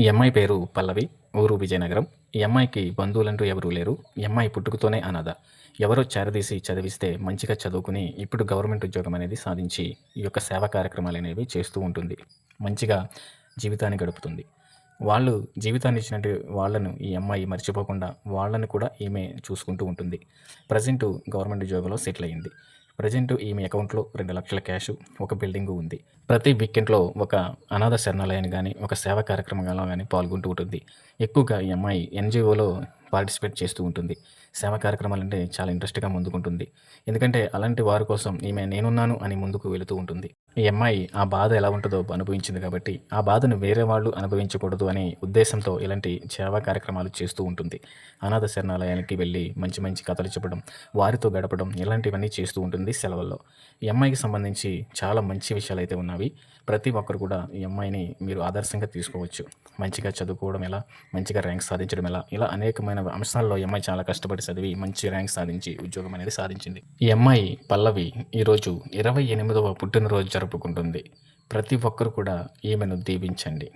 ఈ అమ్మాయి పేరు పల్లవి ఊరు విజయనగరం. ఈ అమ్మాయికి బంధువులంటూ ఎవరూ లేరు. ఈ అమ్మాయి పుట్టుకతోనే అనాథ. ఎవరో చేరదీసి చదివిస్తే మంచిగా చదువుకుని ఇప్పుడు గవర్నమెంట్ ఉద్యోగం అనేది సాధించి ఈ యొక్క సేవా కార్యక్రమాలు అనేవి చేస్తూ ఉంటుంది. మంచిగా జీవితాన్ని గడుపుతుంది. వాళ్ళు జీవితాన్ని ఇచ్చినట్టు వాళ్ళను ఈ అమ్మాయి మర్చిపోకుండా వాళ్ళను కూడా ఈమె చూసుకుంటూ ఉంటుంది. ప్రజెంట్ గవర్నమెంట్ ఉద్యోగంలో సెటిల్ అయింది. ప్రజెంట్ ఈమె అకౌంట్లో రెండు లక్షల క్యాష్ ఒక బిల్డింగ్ ఉంది. ప్రతి వీకెండ్లో ఒక అనాథ శరణాలయాన్ని కానీ ఒక సేవా కార్యక్రమంలో కానీ పాల్గొంటూ ఉంటుంది. ఎక్కువగా ఈ అమ్మాయి ఎన్జిఓలో పార్టిసిపేట్ చేస్తూ ఉంటుంది. సేవా కార్యక్రమాలు అంటే చాలా ఇంట్రెస్ట్గా ముందుకుంటుంది. ఎందుకంటే అలాంటి వారి కోసం ఈమె నేనున్నాను అని ముందుకు వెళుతూ ఉంటుంది. ఈ అమ్మాయి ఆ బాధ ఎలా ఉంటుందో అనుభవించింది కాబట్టి ఆ బాధను వేరే వాళ్ళు అనుభవించకూడదు అనే ఉద్దేశంతో ఇలాంటి సేవా కార్యక్రమాలు చేస్తూ ఉంటుంది. అనాథ శరణాలయానికి వెళ్ళి మంచి మంచి కథలు చెప్పడం వారితో గడపడం ఇలాంటివన్నీ చేస్తూ ఉంటుంది సెలవుల్లో. ఈ అమ్మాయికి సంబంధించి చాలా మంచి విషయాలు అయితే ఉన్నవి. ప్రతి ఒక్కరు కూడా ఈ అమ్మాయిని మీరు ఆదర్శంగా తీసుకోవచ్చు. మంచిగా చదువుకోవడం ఎలా? మంచిగా ర్యాంక్ సాధించడం ఎలా? ఇలా అనేకమైన అంశాల్లో ఈ అమ్మాయి చాలా కష్టపడి కష్టపడి చదివి మంచి ర్యాంక్ సాధించి ఉద్యోగం అనేది సాధించింది. ఈ అమ్మాయి పల్లవి ఈరోజు ఇరవై ఎనిమిదవ పుట్టినరోజు జరుపుకుంటుంది. ప్రతి ఒక్కరు కూడా ఈమెను దీవించండి.